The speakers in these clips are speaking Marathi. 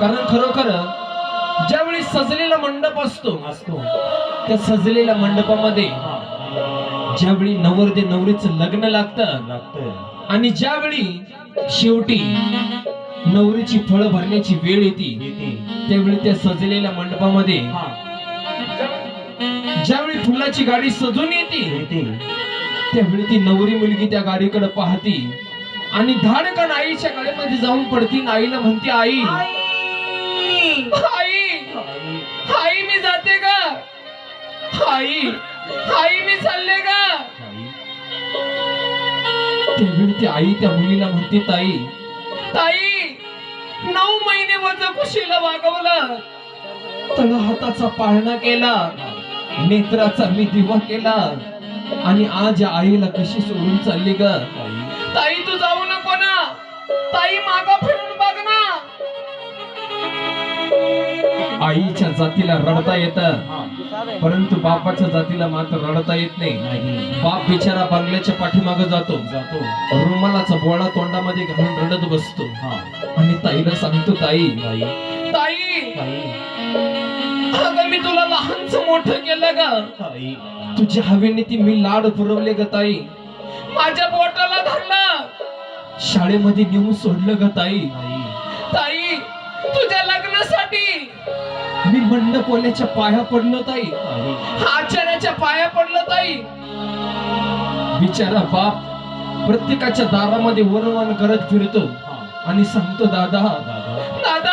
कारण खरोखर ज्यावेळी सजलेला मंडप असतो असतो त्या सजलेल्या मंडपामध्ये. ज्यावेळी नवरदे नवरीचं लग्न लागतं आणि ज्यावेळी शेवटी नवरीची फळं भरण्याची वेळ येते त्यावेळी त्या सजलेल्या मंडपामध्ये ज्यावेळी फुलाची गाडी सजून येते त्यावेळी ती नवरी मुलगी त्या गाडीकडे पाहती आणि धाडकन आईच्या गाडीमध्ये जाऊन पडती आईला म्हणते आई आई आई आई मी चालले का? त्यावेळी ती आई त्या मुलीला म्हणते ताई. ताई नऊ महिने वजा कुशीला वागवलं. तळ हाताचा पाळणा केला. नेत्राचा मी दिवा केला. आणि आज आईला कशी सोडून चालली ग? ताई तू जाऊ नको ना. ताई मागा फिरून बघ ना. आईच्या जातीला रडता येत. परंतु बापाच्या जातीला मात्र रडता येत नाही. बाप बिचारा बंगल्याच्या पाठीमागे जातो. जातो. रुमालाचा बोळा तोंडामध्ये घालून रडत बसतो. हा. आणि ताईला सांगतो ताई ताई. अगं मी तुला लहानच मोठं केलं ग. तुझ्या हवेने ती मी लाड पुरवले ग ताई. माझ्या बोटाला धरलं. शाळेमध्ये नेऊन सोडलं ग ताई. ताई. तुझ्या मी मंडपोल्याच्या पाया पडलो ताई. आचार्याच्या पाया पडलो ताई. बिचारा बाप प्रत्येकाच्या दारामध्ये वरवण करत फिरतो आणि सांगतो दादा दादा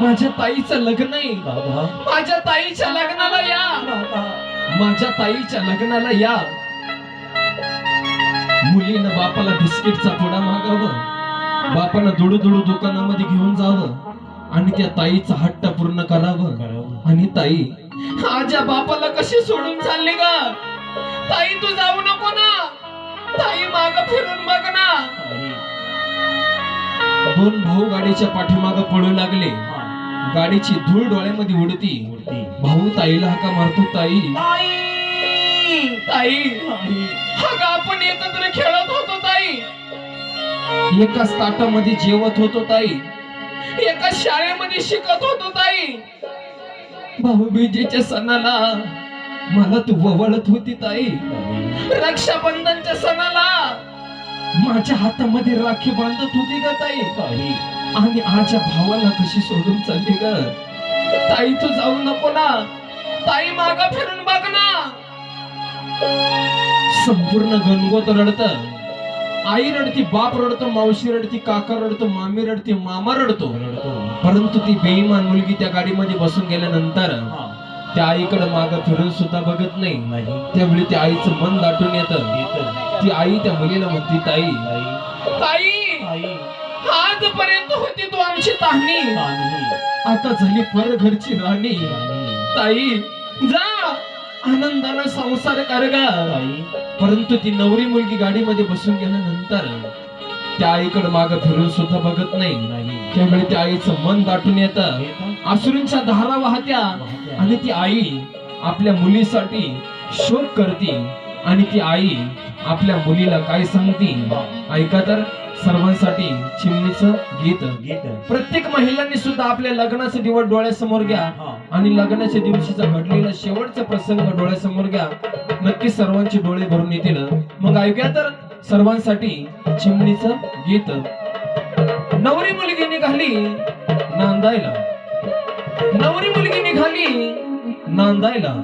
माझ्या ताईचं लग्न आहे. माझ्या ताईच्या लग्नाला या. माझ्या ताईच्या लग्नाला या. मुलीनं बापाला बिस्किटचा पुडा मागावं. बापानं दुडू दुडू दुकानामध्ये घेऊन जावं. आणि त्या ताईचा हट्ट पूर्ण करावं. आणि ताई आजा बापाला कशी सोडून चालली ग? ताई तू जाऊ नको ना. ताई माग फिरून बघ ना. दोन भाऊ गाडीच्या पाठीमाग पळू लागले. गाडीची धूळ डोळ्यामध्ये उडती. भाऊ ताईला हाका मारतो ताई ताई. अगं आपण एकत्र खेळत होतो ताई. एकाच ताटामध्ये जेवत होतो ताई. एकाच शाळेमध्ये शिकत होतो ताई. भाऊबीजेच्या सणाला मला तू ववळत होती ताई. रक्षाबंधनच्या सणाला माझ्या हातामध्ये राखी बांधत होती ग ताई. आणि आज या भावाला कशी सोडून चालली ग? ताई तू जाऊ नको ना. ताई मागा फिरून बघ ना. संपूर्ण गणगोत रडत. आई रडती बाप रडतो मावशी रडती काका रडतो मामी रडती मामा रडतो. परंतु ती बेईमान मुलगी त्या गाडीमध्ये बसून गेल्यानंतर त्या आईकडे माग फिरून सुद्धा बघत नाही. त्यावेळी त्या आईचं मन दाटून येतं. ती आई त्या मुलीला म्हणती ताई ताई आजपर्यंत होती तू आमची ताहणी आता झाली पर घरची राणी. ताई जा. आनंदानं संसार करगा परंतु ती नवरी मुलगी गाडीमध्ये बसून गेल्यानंतर त्या आईकडे माग फिरून सुद्धा बघत नाही. त्यामुळे त्या आईचं मन दाटून येतं येत. आसुरींच्या धारा वाहत्या. आणि ती आई आपल्या मुलीसाठी शोक करते. आणि ती आई आपल्या मुलीला काय सांगते? ऐका तर. सर्वांसाठी चिमणीचं गीत. गीत. प्रत्येक महिलांनी सुद्धा आपल्या लग्नाचे दिवस डोळ्यासमोर घ्या. आणि लग्नाच्या दिवशीचा घडलेला शेवटचा प्रसंग डोळ्यासमोर घ्या. नक्की सर्वांचे डोळे भरून येतील. मग ऐकूया तर सर्वांसाठी चिमणीचं गीत. नवरी मुलगी निघाली नांदायला. नवरी मुलगी निघाली नांदायला.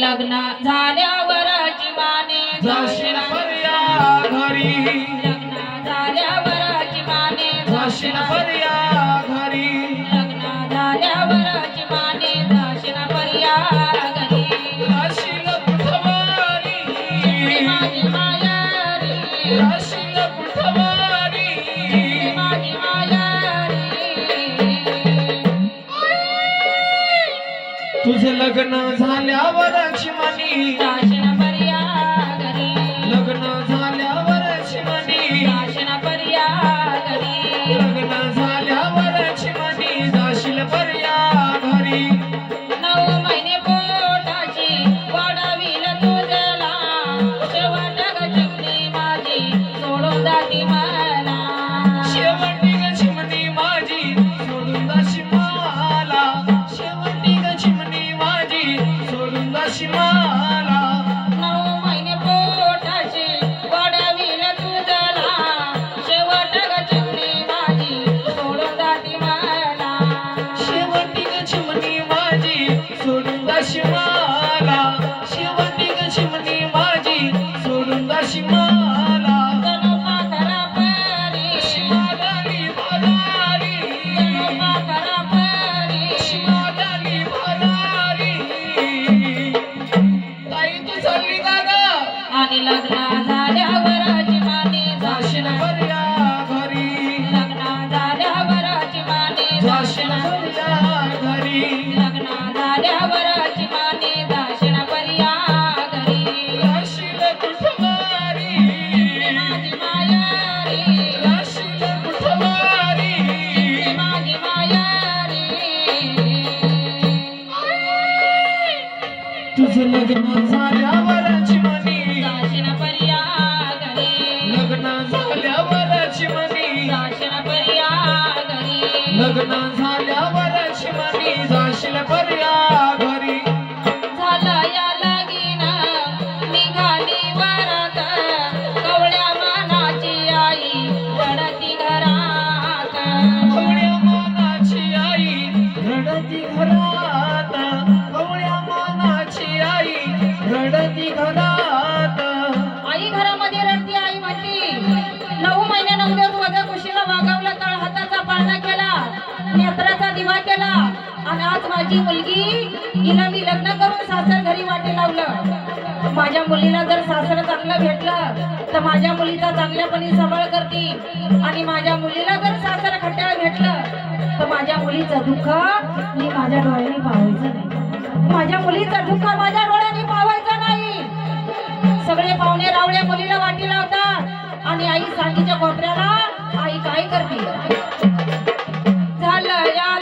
लागला झाल्या. 行吗 माझ्या मुलीला जर सासर चांगला भेटलं तर माझ्या मुलीचा चांगल्यापणी सांभाळ करते आणि माझ्या मुलीला जर सासर खट्याळ भेटलं तर माझ्या मुलीचं दुःख मी माझ्या डोळ्याने पाहायचं नाही. माझ्या मुलीचं दुःख माझ्या डोळ्याने पाहायचं नाही. सगळे पाहुणे रावळे मुलीला वाटी लावतात आणि आई सांगीच्या कोपऱ्याला आई काय करते? झालं या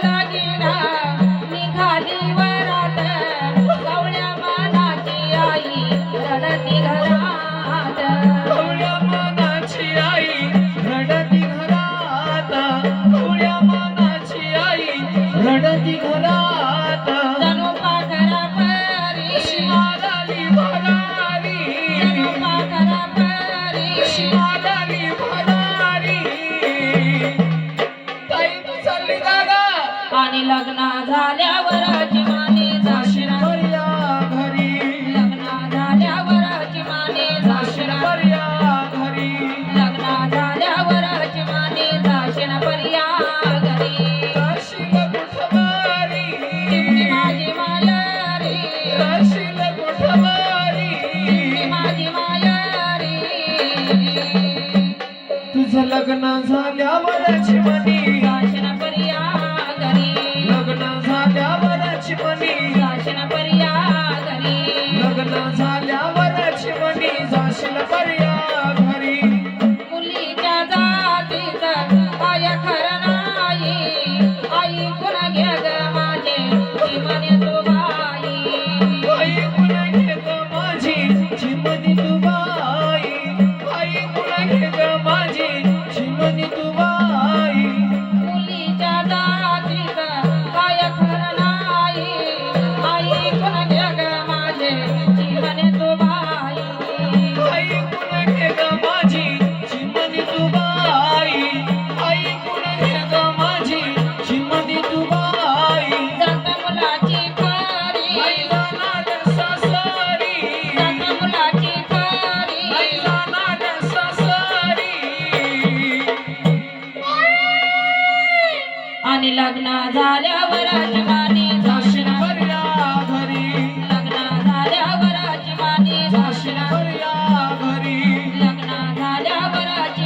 Maria.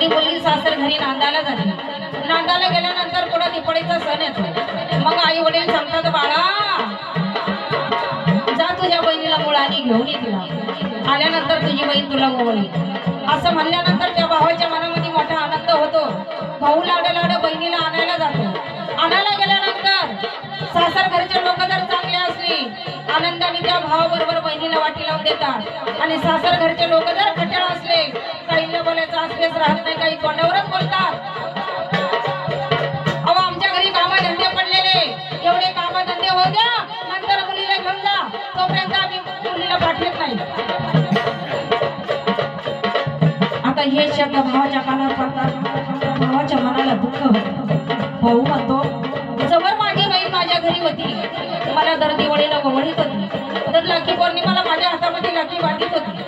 माझी मुलगी सासर घरी नांदायला झाली. नांदायला गेल्यानंतर पुढे दिपडीचा सण येतो. मग आई वडील सांगतात बाळा जा तुझ्या बहिणीला मुळाने घेऊन ये तिला. आल्यानंतर तुझी बहीण तुला ओवळी असं म्हणल्यानंतर त्या भावाच्या मनामध्ये मोठा आनंद होतो. भाऊ लाड लाड बहिणीला आणायला जातो. आणायला गेल्यानंतर सासर घरचे लोक जर आनंदाने त्या भावाबरोबर बहिणीला वाटी लावून देतात. आणि सासर घरचे लोक जर खट्याळ असले काही बोलायचं असलेच राहत नाही काही तोंडावरच बोलतात. अहो आमच्या घरी कामधंदे पडलेले. एवढे कामधंदे होऊ द्या नंतर मुलीला घेऊन जा. तोपर्यंत आम्ही मुलीला पाठवत नाही. आता हे शब्द भावाच्या कानावर पडतात. भावाच्या मनाला दुःख होतं. भाऊ म्हणतो मला दिवाळी दिवाळीला म्हणत होती. तर लाखी पौर्णिमाला माझ्या हातामध्ये लाखी वाटत होती.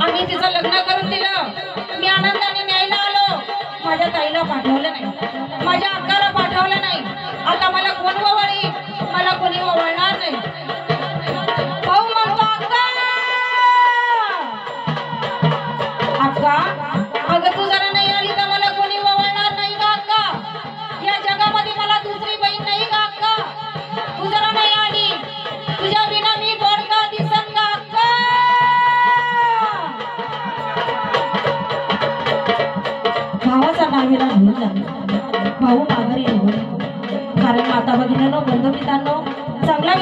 आम्ही तिचं लग्न करून दिलं. मी आनंदाने न्यायला आलो. माझ्या ताईला पाठवलं नाही. माझ्या अक्काला पाठवलं नाही. आता मला कोण ओवळी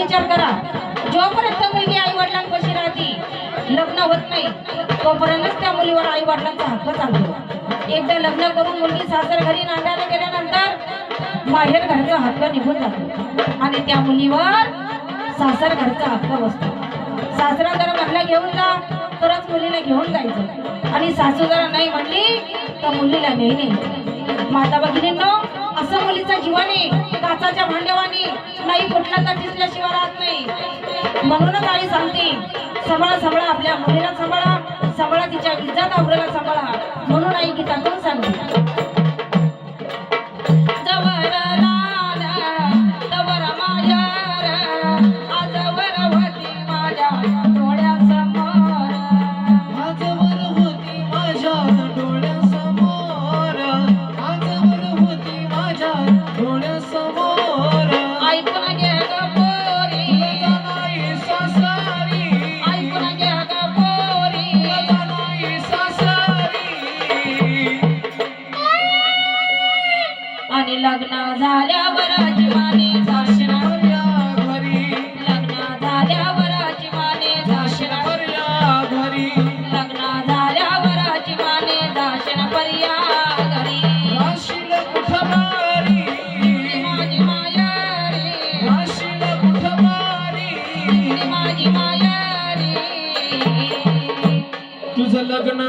विचार करा. जोपर्यंत मुलगी आई वडिलांपाशी राहते लग्न होत नाही तोपर्यंतच त्या मुलीवर आई वडिलांचा हक्क चालतो. एकदा लग्न करून मुलगी सासर घरी नांदायला गेल्यानंतर माहेर घरचा हक्क निघून जातो. आणि त्या मुलीवर सासर घरचा हक्क बसतो. सासरा जर म्हणलं घेऊन जा तरच मुलीला घेऊन जायचं. आणि सासू जरा नाही म्हणली तर मुलीला नाही न्यायचं. माता भगिनींनो असं मुलीचा जीवाने काचाच्या भांडवाने नाही कुठला तर दिसल्याशिवाय राहत नाही. म्हणूनच आई सांगते सांभाळा सांभाळा आपल्या मुलीला सांभाळा. सांभाळा तिच्या इज्जत आवरेला सांभाळा. म्हणून आई गीतातून सांगते. माझी माया रे तुझं लग्न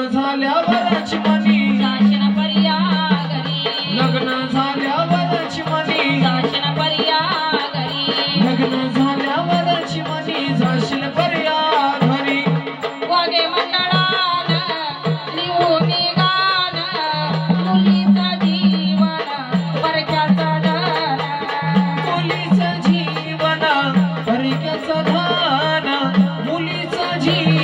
Energy.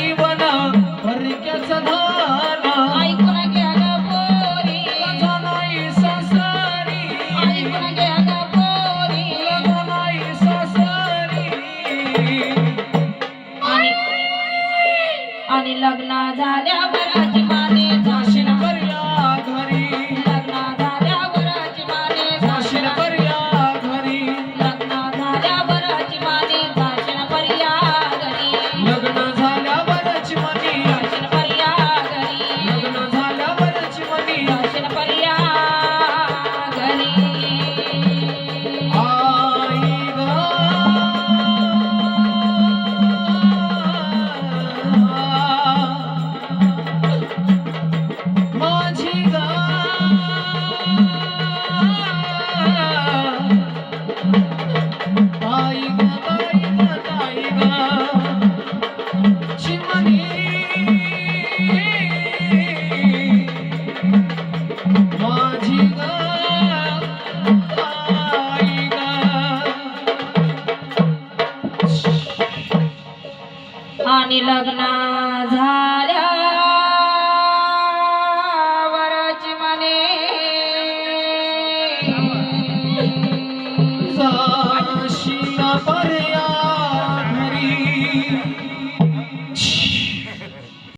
आणि लग्न झाल्या